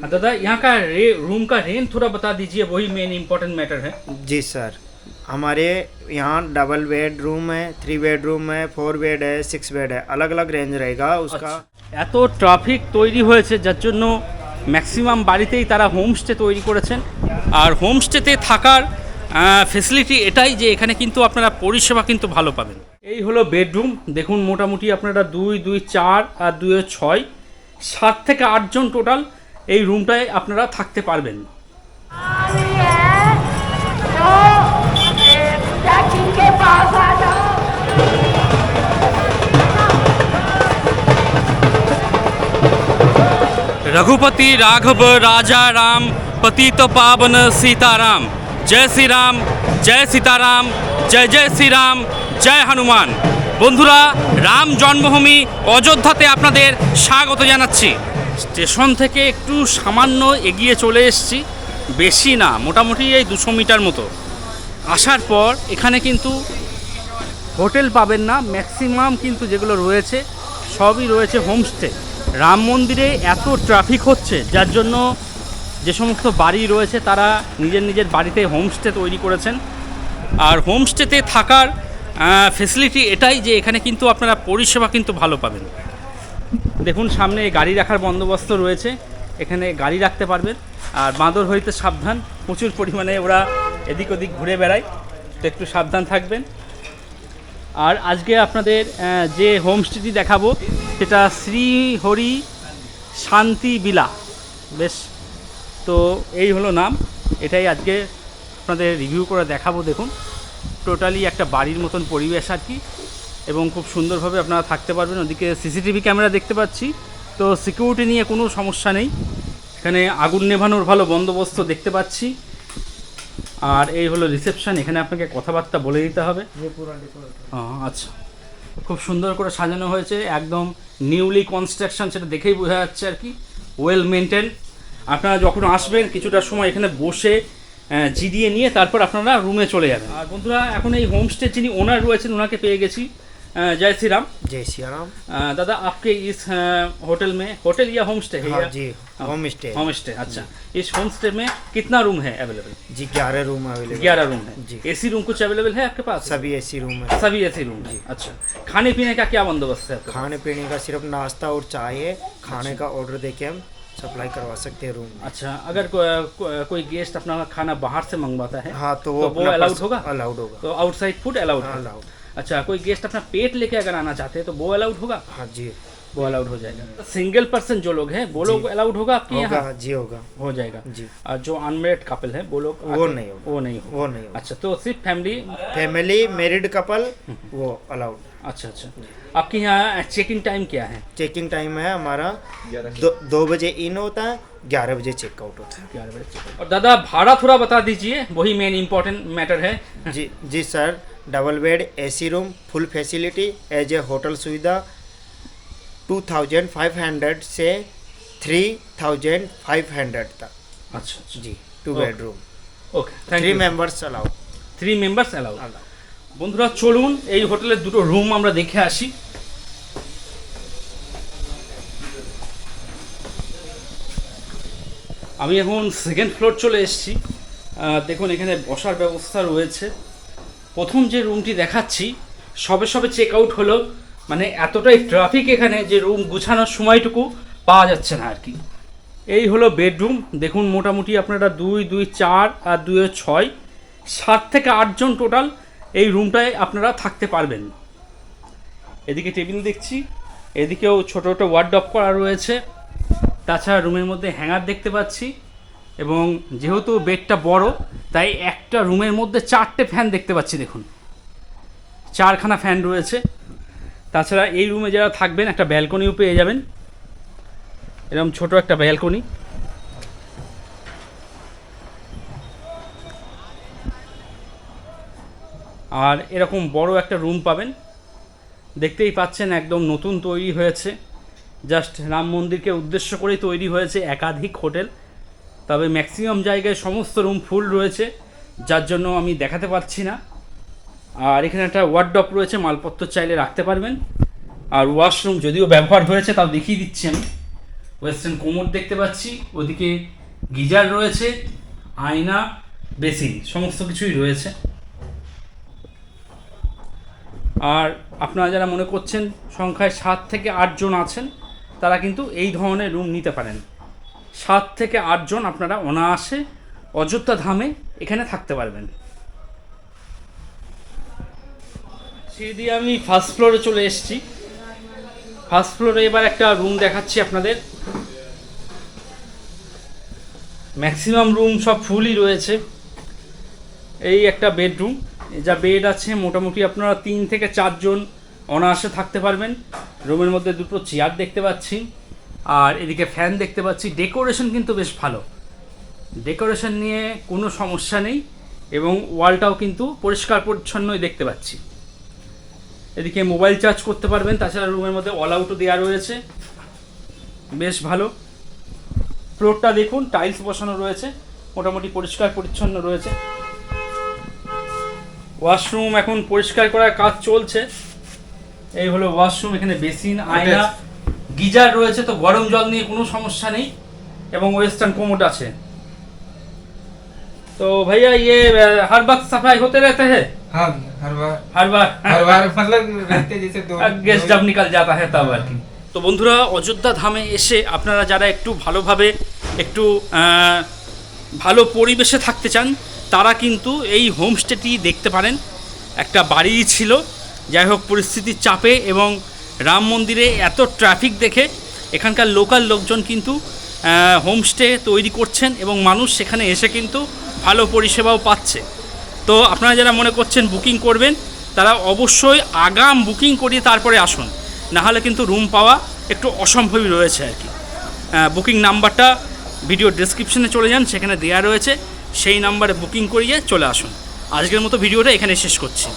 हाँ, दादा यहाँ का रे, रूम का रेंट थोड़ा बता दीजिए वही मेन इम्पोर्टेंट मैटर है जी सर हमारे यहाँ डबल बेड रूम है थ्री बेडरूम है फोर बेड है सिक्स बेड है अलग अलग रेंज रहेगा उसका এত ট্রাফিক তৈরি হয়েছে যার জন্য ম্যাক্সিমাম বাড়িতেই তারা হোমস্টে তৈরি করেছেন আর হোমস্টেতে থাকার ফেসিলিটি এটাই যে এখানে কিন্তু আপনারা পরিষেবা কিন্তু ভালো পাবেন এই হলো বেডরুম দেখুন মোটামুটি আপনারা দুই দুই চার আর দুই ছয় সাত থেকে আটজন টোটাল এই রুমটায় আপনারা থাকতে পারবেন आई है तो चाची के पास आ जाओ रघुपति राघव राजा राम पतित पावन सीताराम जय श्री राम जय सीताराम জয় জয় শ্রীরাম জয় হনুমান বন্ধুরা রাম জন্মভূমি অযোধ্যাতে আপনাদের স্বাগত জানাচ্ছি স্টেশন থেকে একটু সামান্য এগিয়ে চলে এসেছি। বেশি না, মোটামুটি এই দুশো মিটার মতো। আসার পর এখানে কিন্তু হোটেল পাবেন না, ম্যাক্সিমাম কিন্তু যেগুলো রয়েছে সবই রয়েছে হোমস্টে। রাম মন্দিরে এত ট্রাফিক হচ্ছে, যার জন্য যে সমস্ত বাড়ি রয়েছে তারা নিজের নিজের বাড়িতে হোমস্টে তৈরি করেছেন। আর হোমস্টেতে থাকার ফেসিলিটি এটাই যে এখানে কিন্তু আপনারা পরিষেবা কিন্তু ভালো পাবেন। দেখুন, সামনে গাড়ি রাখার বন্দোবস্ত রয়েছে। এখানে গাড়ি রাখতে পারবেন। আর বাঁদর হইতে সাবধান। প্রচুর পরিমাণে ওরা এদিক ওদিক ঘুরে বেড়ায়। তো একটু সাবধান থাকবেন। আর আজকে আপনাদের যে হোমস্টেটি দেখাবো, সেটা শ্রীহরি শান্তি বিলা। বেশ, তো এই হলো নাম। এটাই আজকে আপনাদের রিভিউ করে দেখাবো। দেখুন টোটালি একটা বাড়ির মতন পরিবেশ আর কি। এবং খুব সুন্দরভাবে আপনারা থাকতে পারবেন। ওদিকে সিসিটিভি ক্যামেরা দেখতে পাচ্ছি। তো সিকিউরিটি নিয়ে কোনো সমস্যা নেই। এখানে আগুন নেভানোর ভালো বন্দোবস্ত দেখতে পাচ্ছি। আর এই হলো রিসেপশন এখানে আপনাকে কথাবার্তা বলে দিতে হবে। আচ্ছা। খুব সুন্দর করে সাজানো হয়েছে। একদম নিউলি কনস্ট্রাকশন সেটা দেখেই বোঝা যাচ্ছে আর কি। ওয়েল মেনটেন আপনারা যখন আসবেন কিছুটা সময় এখানে বসে জিরিয়ে নিয়ে তারপর আপনারা রুমে চলে যাবেন। আর বন্ধুরা এখন এই হোমস্টে যিনি ওনার রয়েছেন ওনাকে পেয়ে গেছি। जय श्री राम जय श्री राम दादा आपके इस होटल में होटल या होम स्टे है हाँ, जी होम स्टे होम स्टे अच्छा इस होम स्टे में कितना रूम है अवेलेबल जी ग्यारह रूम अवेलेबल ग्यारह रूम है। जी। एसी रूम कुछ अवेलेबल है आपके पास? सभी एसी रूम है। सभी एसी रूम जी। अच्छा। खाने पीने का क्या बंदोबस्त है खाने पीने का सिर्फ़ नाश्ता और चाय है। अच्छा। खाने का ऑर्डर दे हम सप्लाई करवा सकते हैं रूम अच्छा अगर को, को, कोई गेस्ट अपना खाना बाहर से मंगवाता है हाँ तो वो, तो वो अलाउड होगा? अलाउड होगा। तो आउटसाइड फ़ूड अलाउड अलाउड अच्छा कोई गेस्ट अपना पेट लेके अगर आना चाहते हैं तो वो अलाउड होगा? हाँ जी। वो अलाउड हो जाएगा। सिंगल पर्सन जो लोग हैं वो लोग अलाउड होगा आपके यहाँ? जी होगा। हो जाएगा। जी। और जो अनमेरिड कपल है वो लोग वो नहीं होगा। वो नहीं होगा। वो नहीं होगा। अच्छा तो सिर्फ़ फैमिली फैमिली मैरिड कपल वो अलाउड अच्छा अच्छा। आपके यहाँ चेक इन टाइम क्या है? चेकिंग टाइम है हमारा दो, दो बजे इन होता है ग्यारह बजे चेकआउट होता है। ग्यारह बजे और दादा भाड़ा थोड़ा बता दीजिए वही मेन इम्पोर्टेंट मैटर है। जी जी sir Double bed AC room full facility as a hotel सुविधा टू थाउजेंड फाइव हंड्रेड से थ्री थाउजेंड फाइव हंड्रेड तक अच्छा अच्छा जी two Okay. Bedroom okay thank three you members allowed three members allowed বন্ধুরা চলুন এই হোটেলের দুটো রুম আমরা দেখে আসি আমি এখন সেকেন্ড ফ্লোর চলে এসেছি আহ, দেখুন এখানে বসার ব্যবস্থা রয়েছে প্রথম যে রুমটি দেখাচ্ছি, সবে সবে চেক আউট হলো। মানে এতটাই ট্রাফিক এখানে যে রুম গুছানোর সময়টুকু পাওয়া যাচ্ছে না আর কি। এই হলো বেডরুম দেখুন মোটামুটি আপনারা দুই দুই, চার আর দুই ছয়, সাত থেকে আটজন টোটাল এই রুমটায় আপনারা থাকতে পারবেন। এদিকে টেবিল দেখছি, এদিকেও ছোটো ছোটো ওয়ার্ডপ করা রয়েছে। তাছাড়া রুমের মধ্যে হ্যাঙ্গার দেখতে পাচ্ছি এবং যেহেতু বেডটা বড় তাই একটা রুমের মধ্যে চারটে ফ্যান দেখতে পাচ্ছি, দেখুন। চারখানা ফ্যান রয়েছে। তাছাড়া এই রুমে যারা থাকবেন, একটা ব্যালকনিও পেয়ে যাবেন। এরকম ছোট একটা ব্যালকনি। আর এরকম বড় একটা রুম পাবেন। দেখতেই পাচ্ছেন, একদম নতুন তৈরি হয়েছে। জাস্ট রাম মন্দিরকে উদ্দেশ্য করেই তৈরি হয়েছে একাধিক হোটেল। তবে ম্যাক্সিমাম জায়গায় সমস্ত রুম ফুল রয়েছে, যার জন্য আমি দেখাতে পারছি না। আর এখানে একটা ওয়ার্ডপ রয়েছে, মালপত্র চাইলে রাখতে পারবেন। আর ওয়াশরুম যদিও ব্যবহার হয়েছে, তাও দেখিয়ে দিচ্ছি আমি। ওয়েস্টার্ন কোমর দেখতে পাচ্ছি, ওদিকে গিজার রয়েছে, আয়না, বেসিন, সমস্ত কিছুই রয়েছে। আর আপনারা যারা মনে করছেন সংখ্যায় সাত থেকে আটজন আছেন, তারা কিন্তু এই ধরনের রুম নিতে পারেন। সাত থেকে আটজন আপনারা অনায়াসে অযোধ্যা ধামে এখানে থাকতে পারবেন। দিয়ে আমি ফার্স্ট ফ্লোরে চলে এসেছি। ফার্স্ট ফ্লোরে এবার একটা রুম দেখাচ্ছি আপনাদের। ম্যাক্সিমাম রুম সব ফুলই রয়েছে। এই একটা বেডরুম যা বেড আছে, মোটামুটি আপনারা তিন থেকে চারজন অনায়াসে থাকতে পারবেন। রুমের মধ্যে দুটো চেয়ার দেখতে পাচ্ছি। আর এদিকে ফ্যান দেখতে পাচ্ছি ডেকোরেশন কিন্তু বেশ ভালো। ডেকোরেশন নিয়ে কোনো সমস্যা নেই এবং ওয়ালটাও কিন্তু পরিষ্কার পরিচ্ছন্নই দেখতে পাচ্ছি। এদিকে মোবাইল চার্জ করতে পারবেন, তাছাড়া রুমের মধ্যে অল আউটও দেওয়া রয়েছে। বেশ ভালো। ফ্লোরটা দেখুন টাইলস বসানো রয়েছে, মোটামুটি পরিষ্কার পরিচ্ছন্ন রয়েছে। ওয়াশরুম এখন পরিষ্কার করার কাজ চলছে। এই হলো ওয়াশরুম এখানে বেসিন আয়না। গিজার রয়েছে তো গরম জল নিয়ে কোনো সমস্যা নেই এবং ওয়েস্টার্ন কোমোড আছে तो भैया ये अ, हर वक्त सफाई होते रहते हैं हाँ हर बार हर बार हर बार मतलब रहते जैसे दो গেস্ট दो- জব নিকাল যাতা হ্যাঁ তব আর কি তো বন্ধুরা অযোধ্যা ধামে এসে আপনারা যারা একটু ভালোভাবে একটু আহ, ভালো পরিবেশে থাকতে চান তারা কিন্তু এই হোমস্টেটি দেখতে পারেন একটা বাড়ি ছিল যাই হোক পরিস্থিতির চাপে এবং রাম মন্দিরে এত ট্রাফিক দেখে এখানকার লোকাল লোকজন কিন্তু হোমস্টে তৈরি করছেন এবং মানুষ সেখানে এসে কিন্তু ভালো পরিষেবাও পাচ্ছে। তো আপনারা যারা মনে করছেন বুকিং করবেন, তারা অবশ্যই আগাম বুকিং করিয়ে তারপরে আসুন। নাহলে কিন্তু রুম পাওয়া একটু অসম্ভবই রয়েছে আর কি। বুকিং নাম্বারটা ভিডিও ডেসক্রিপশনে চলে যান, সেখানে দেওয়া রয়েছে। সেই নাম্বারে বুকিং করিয়ে চলে আসুন। আজকের মতো ভিডিওটা এখানে শেষ করছি।